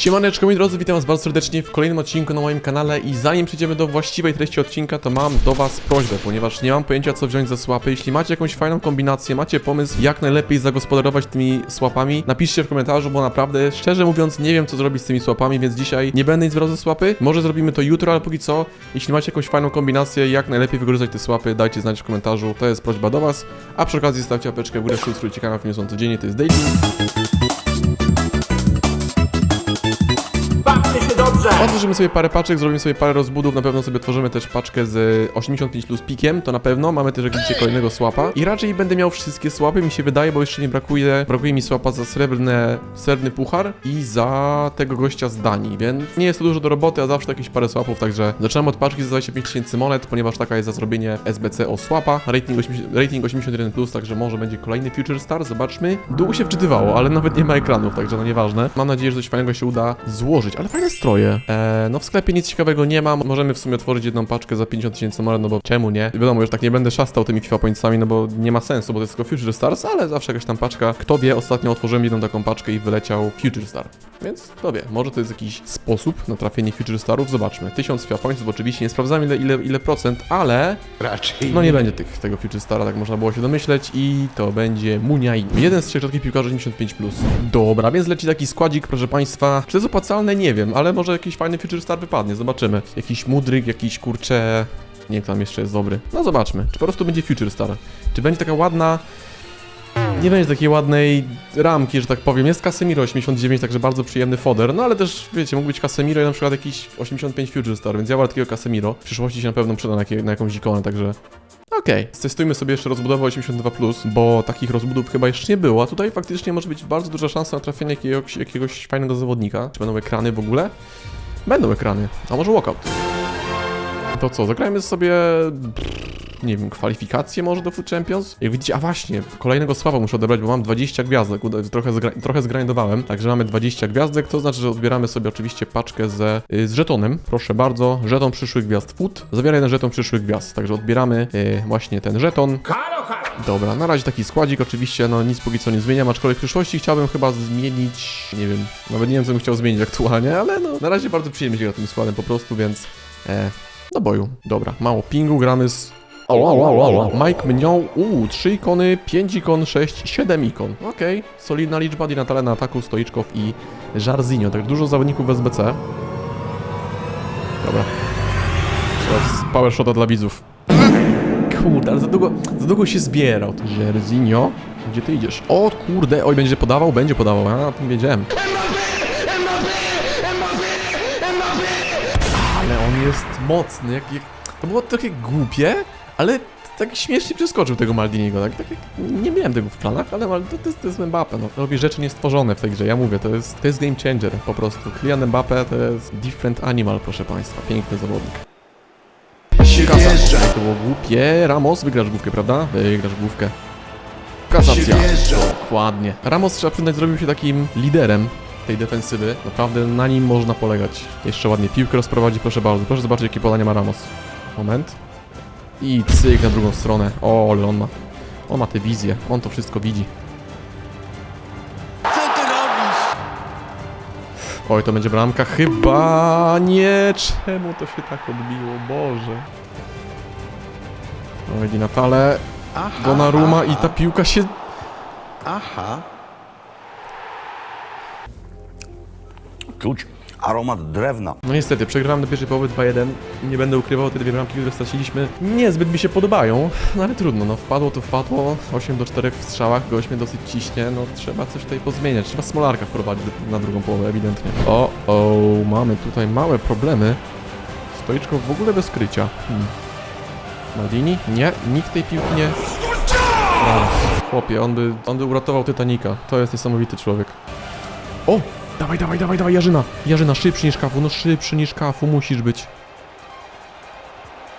Siemaneczko moi drodzy, witam was bardzo serdecznie w kolejnym odcinku na moim kanale i zanim przejdziemy do właściwej treści odcinka, to mam do was prośbę, ponieważ nie mam pojęcia co wziąć za słapy. Jeśli macie jakąś fajną kombinację, macie pomysł jak najlepiej zagospodarować tymi słapami, napiszcie w komentarzu, bo naprawdę, szczerze mówiąc, nie wiem co zrobić z tymi słapami, więc dzisiaj nie będę nic brał słapy. Może zrobimy to jutro, ale póki co, jeśli macie jakąś fajną kombinację, jak najlepiej wykorzystać te słapy, dajcie znać w komentarzu, to jest prośba do was. A przy okazji stawcie apeczkę w górę, subskrybujcie kanał, filmy są codziennie, to jest Daily. Otworzymy sobie parę paczek, zrobimy sobie parę rozbudów, na pewno sobie tworzymy też paczkę z 85 plus pikiem, to na pewno. Mamy też jak widzicie kolejnego słapa. I raczej będę miał wszystkie słapy, mi się wydaje, bo jeszcze nie brakuje, brakuje mi słapa za srebrne, srebrny puchar i za tego gościa z Danii, więc nie jest to dużo do roboty, a zawsze jakieś parę słapów, także zaczynamy od paczki za 25 tysięcy monet, ponieważ taka jest za zrobienie SBC o słapa. Rating, 80, rating 81 plus, także może będzie kolejny Future Star, zobaczmy. Długo się wczytywało, ale nawet nie ma ekranów, także no nieważne. Mam nadzieję, że coś fajnego się uda złożyć, ale fajne stroje. Eee, no w sklepie nic ciekawego nie ma, możemy w sumie otworzyć jedną paczkę za 50 tysięcy no bo czemu nie? Wiadomo, już tak nie będę szastał tymi FIFA pointsami, no bo nie ma sensu, bo to jest tylko Future Stars, ale zawsze jakaś tam paczka. Kto wie, ostatnio otworzyłem jedną taką paczkę i wyleciał Future Star. Więc kto wie, może to jest jakiś sposób na trafienie Future Starów, zobaczmy. 1000 FIFA pointsów, oczywiście nie sprawdzam ile, ile, ile procent, ale Raczej. no nie będzie tych, tego Future Stara, tak można było się domyśleć i to będzie Muniain. Jeden z trzech rzadkich piłkarzy 95+. Dobra, więc leci taki składzik, proszę Państwa. Czy to jest opłacalne? Nie wiem, ale może jakiś fajny Future Star wypadnie, zobaczymy. Jakiś Mudryk, jakiś kurcze... Nie tam jeszcze jest dobry. No zobaczmy, czy po prostu będzie Future Star. Czy będzie taka ładna... Nie będzie takiej ładnej ramki, że tak powiem. Jest Casemiro 89, także bardzo przyjemny foder. No ale też, wiecie, mógł być Casemiro i na przykład jakiś 85 Future Star, więc ja wolę takiego Casemiro. W przyszłości się na pewno przyda na, na jakąś ikonę, także Okej, testujmy sobie jeszcze rozbudowę 82+, bo takich rozbudów chyba jeszcze nie było, a tutaj faktycznie może być bardzo duża szansa na trafienie jakiegoś, jakiegoś fajnego zawodnika. Czy będą ekrany w ogóle? Będą ekrany, a może walkout. To co, zagrajmy sobie... Nie wiem, kwalifikacje może do Food Champions? Jak widzicie, a właśnie, kolejnego sława muszę odebrać, bo mam 20 gwiazdek, trochę, zgra trochę zgrindowałem, także mamy 20 gwiazdek, to znaczy, że odbieramy sobie oczywiście paczkę ze, y, z żetonem, proszę bardzo, żeton przyszłych gwiazd Food, zawiera jeden żeton przyszłych gwiazd, także odbieramy y, właśnie ten żeton, halo! Dobra, na razie taki składzik, oczywiście, no nic póki co nie zmieniam, aczkolwiek w przyszłości chciałbym chyba zmienić, nie wiem, nawet nie wiem co bym chciał zmienić aktualnie, ale no, na razie bardzo przyjemnie się tym składem po prostu, więc e, do boju. Dobra, mało pingu, gramy z... Mike Mnią, uuu, 3 ikony, 5 ikon, 6, 7 ikon. Okej, solidna liczba, Di Natale na ataku, Stoiczkow i Jarzinho, tak dużo zawodników w SBC. Dobra. Teraz power dla widzów. Kurde, ale za długo, za długo się zbierał. Jerzinho, gdzie ty idziesz? O kurde, oj, będzie podawał? Będzie podawał, ja o tym wiedziałem. Ale on jest mocny, jak, jak... To było trochę głupie, ale tak śmiesznie przeskoczył tego Maldiniego, tak, tak nie miałem tego w planach, ale to, to, jest, to jest Mbappe, no. Robi rzeczy niestworzone w tej grze, ja mówię, to jest, to jest game changer po prostu. Kylian Mbappe to jest different animal, proszę państwa, piękny zawodnik. Było głupie. Ramos, wygrasz główkę, prawda? Wygrasz główkę. Kasacja. Dokładnie. Ramos, trzeba przyznać, zrobił się takim liderem tej defensywy. Naprawdę na nim można polegać. Jeszcze ładnie piłkę rozprowadzi, proszę bardzo. Proszę zobaczyć, jakie podanie ma Ramos. Moment. I cyk na drugą stronę. O, ale on ma... On ma tę wizję. On to wszystko widzi. Co ty robisz? Oj, to będzie bramka. Chyba nie. Czemu to się tak odbiło? Boże. Oj, Di Natale. Aha. Donnarumma i ta piłka się... Aha. Czuć aromat drewna. No niestety, przegrałem do pierwszej połowy 2-1. Nie będę ukrywał, te dwie bramki, które straciliśmy, niezbyt mi się podobają. No ale trudno, no wpadło to wpadło. 8 do 4 w strzałach, gość mnie dosyć ciśnie. No trzeba coś tutaj pozmieniać. Trzeba Smolarka wprowadzić na drugą połowę, ewidentnie. O, o, mamy tutaj małe problemy. Stoiczko w ogóle bez krycia. Hmm. Maldini? Nie, nikt tej piłki nie... O, chłopie, on by, on by uratował Titanica. To jest niesamowity człowiek. O! Dawaj, dawaj, dawaj, dawaj, Jarzyna! Jarzyna, szybszy niż Kafu, no szybszy niż Kafu, musisz być.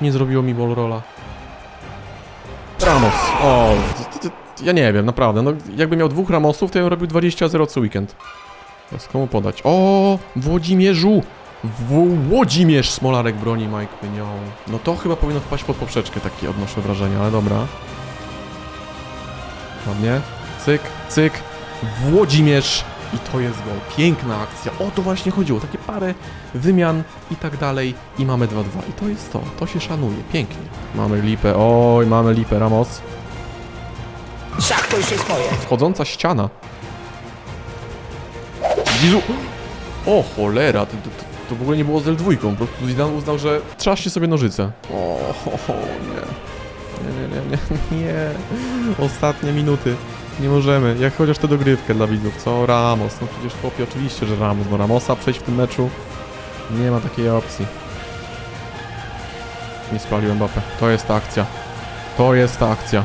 Nie zrobiło mi rola. Ramos. O, ja nie wiem, naprawdę. No, jakby miał dwóch Ramosów, to ja bym robił 20-0 co weekend. Teraz komu podać? O, Włodzimierzu! W Włodzimierz Smolarek broni Mike Pynią. No to chyba powinno wpaść pod poprzeczkę, takie odnoszę wrażenie, ale dobra. Ładnie. Cyk, cyk. Włodzimierz I to jest gol. Piękna akcja. O to właśnie chodziło. Takie parę wymian i tak dalej. I mamy 2-2. I to jest to. To się szanuje. Pięknie. Mamy lipę. Oj, mamy lipę. Ramos. Szach to już jest moje. Wchodząca ściana. Zizu. O cholera, to, to, to, w ogóle nie było z L2, po prostu Zidane uznał, że trzaszcie sobie nożyce. O, ho, ho, nie. Nie, nie, nie, nie, nie. Ostatnie minuty. Nie możemy. Jak chociaż tę dogrywkę dla widzów, co? Ramos. No przecież chłopie, oczywiście, że Ramos. No Ramosa przejść w tym meczu. Nie ma takiej opcji. Nie spaliłem Mbappé. To jest ta akcja. To jest ta akcja.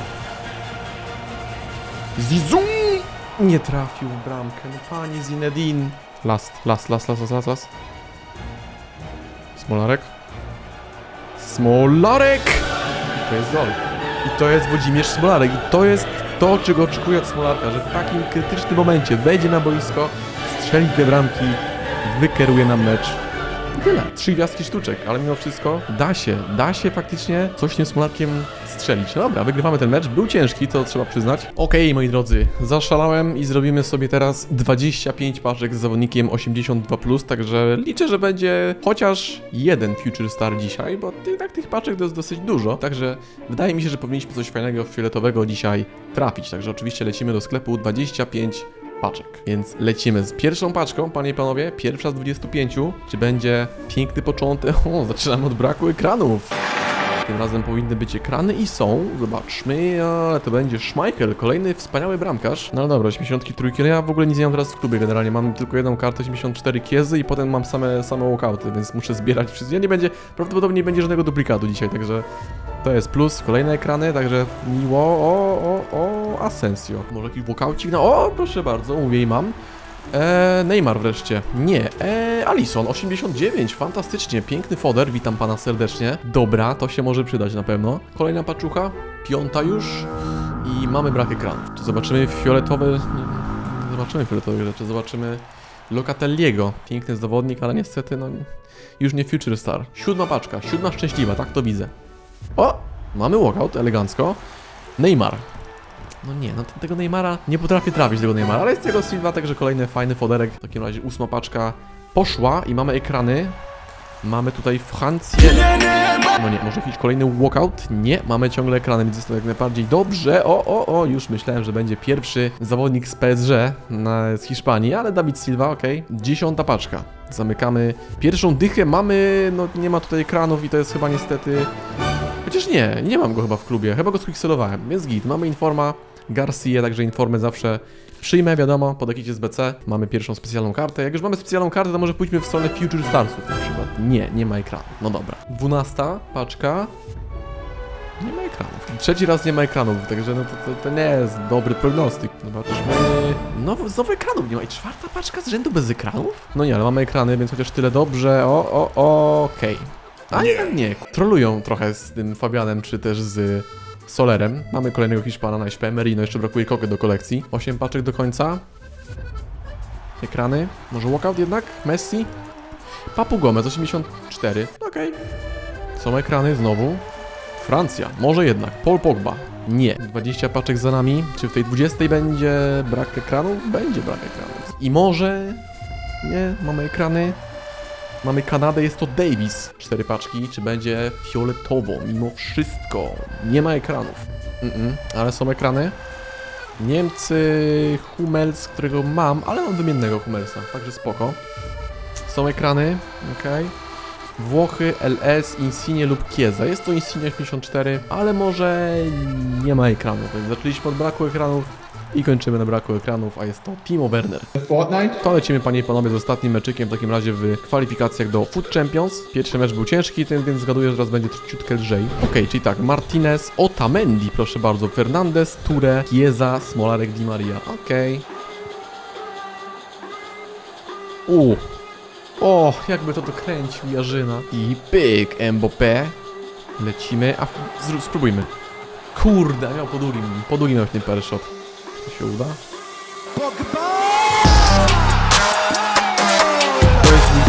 Zizou! Nie trafił w bramkę. No panie Zinedine. Last, last, last, last, last, last. Smolarek. Smolarek! I to jest gol. I to jest Włodzimierz Smolarek. I to jest to, czego oczekuję od Smolarka, że w takim krytycznym momencie wejdzie na boisko, strzeli dwie bramki, wykeruje nam mecz. Tyle. Trzy gwiazdki sztuczek, ale mimo wszystko da się, da się faktycznie coś tym Smolarkiem strzelić. No dobra, wygrywamy ten mecz. Był ciężki, to trzeba przyznać. Okej, moi drodzy, zaszalałem i zrobimy sobie teraz 25 paczek z zawodnikiem 82+, także liczę, że będzie chociaż jeden Future Star dzisiaj, bo jednak tych paczek to jest dosyć dużo, także wydaje mi się, że powinniśmy coś fajnego, fioletowego dzisiaj trafić. Także oczywiście lecimy do sklepu 25 paczek. Więc lecimy z pierwszą paczką, panie i panowie. Pierwsza z 25. Czy będzie piękny początek? O, zaczynamy od braku ekranów. Tym razem powinny być ekrany i są. Zobaczmy, ale to będzie Schmeichel, kolejny wspaniały bramkarz. No dobra, 83. No ja w ogóle nic nie mam teraz w klubie generalnie. Mam tylko jedną kartę 84 kiezy i potem mam same, same walkouty, więc muszę zbierać wszystkie. Ja nie będzie, prawdopodobnie nie będzie żadnego duplikatu dzisiaj, także to jest plus. Kolejne ekrany, także miło. O, o, o, Asensio. Może jakiś walkoucik? No, o, proszę bardzo, mówię i mam. Eee, Neymar wreszcie. Nie, eee, Alison, 89, fantastycznie, piękny foder, witam pana serdecznie. Dobra, to się może przydać na pewno. Kolejna paczucha, piąta już i mamy brak ekranu. Czy zobaczymy fioletowe... Zobaczymy fioletowych rzeczy, zobaczymy Locatelliego. Piękny zawodnik, ale niestety, no, już nie Future Star. Siódma paczka, siódma szczęśliwa, tak to widzę. O, mamy walkout, elegancko. Neymar, no nie, no tego Neymara nie potrafię trafić tego Neymara, ale jest tego Silva, także kolejny fajny foderek. W takim razie ósma paczka poszła i mamy ekrany. Mamy tutaj Francję. No nie, może jakiś kolejny walkout? Nie, mamy ciągle ekrany, więc jest to jak najbardziej dobrze. O, o, o, już myślałem, że będzie pierwszy zawodnik z PSG na, z Hiszpanii, ale Dawid Silva, okej. Dziesiąta paczka. Zamykamy pierwszą dychę, mamy, no nie ma tutaj ekranów i to jest chyba niestety... Chociaż nie, nie mam go chyba w klubie, chyba go skwikselowałem, więc git. Mamy Informa, Garcia, także Informę zawsze przyjmę, wiadomo, pod jakiś SBC. Mamy pierwszą specjalną kartę. Jak już mamy specjalną kartę, to może pójdźmy w stronę Future Starsów na przykład. Nie, nie ma ekranu. No dobra. Dwunasta paczka. Nie ma ekranów. Trzeci raz nie ma ekranów, także no to, to, to nie jest dobry prognostyk. Zobaczmy. No, znowu ekranów nie ma. I czwarta paczka z rzędu bez ekranów? No nie, ale mamy ekrany, więc chociaż tyle dobrze. O, o, o, okej. A nie, nie. Trolują trochę z tym Fabianem, czy też z Solerem. Mamy kolejnego Hiszpana na SP. Merino, jeszcze brakuje kokę do kolekcji. 8 paczek do końca. Ekrany. Może walkout jednak? Messi? Papu Gomez, 84. Okej. Są ekrany znowu. Francja, może jednak. Paul Pogba. Nie. 20 paczek za nami. Czy w tej 20 będzie brak ekranów? Będzie brak ekranów. I może... Nie, mamy ekrany. Mamy Kanadę, jest to Davis. Cztery paczki. Czy będzie fioletowo? Mimo wszystko. Nie ma ekranów. Mm-mm, ale są ekrany. Niemcy, Hummels, którego mam, ale mam wymiennego Hummelsa, także spoko. Są ekrany, ok. Włochy, LS, Insigne lub Chiesa. Jest to Insigne 84, ale może nie ma ekranów, więc zaczęliśmy od braku ekranów i kończymy na braku ekranów, a jest to Timo Werner. Fortnite? To lecimy panie i panowie z ostatnim meczykiem w takim razie w kwalifikacjach do Food Champions. Pierwszy mecz był ciężki, ten więc zgaduję, że teraz będzie ciutkę lżej. Okej, czyli tak, Martinez, Otamendi, proszę bardzo, Fernandez, Ture, Chiesa, Smolarek, Di Maria. Okej. U. O, jakby to dokręcił Jarzyna. I pyk, Mbappé. Lecimy, a spróbujmy. Kurde, miał podugim, podugim właśnie per shot. To się uda? To jest mój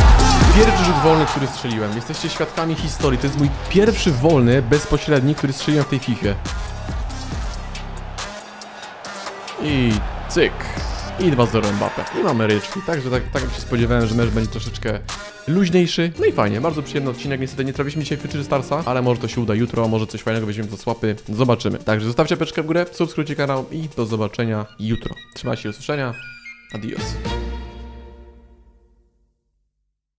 pierwszy rzut wolny, który strzeliłem. Jesteście świadkami historii. To jest mój pierwszy wolny, bezpośredni, który strzeliłem w tej FIFA. I cyk. I 2-0 Mbappe. I mamy ryczki, także tak, tak się spodziewałem, że mecz będzie troszeczkę luźniejszy. No i fajnie, bardzo przyjemny odcinek. Niestety nie trafiliśmy dzisiaj Future Starsa, ale może to się uda jutro, może coś fajnego weźmiemy za słapy. Zobaczymy. Także zostawcie peczkę w górę, subskrybujcie kanał i do zobaczenia jutro. Trzymajcie się, do usłyszenia. Adios.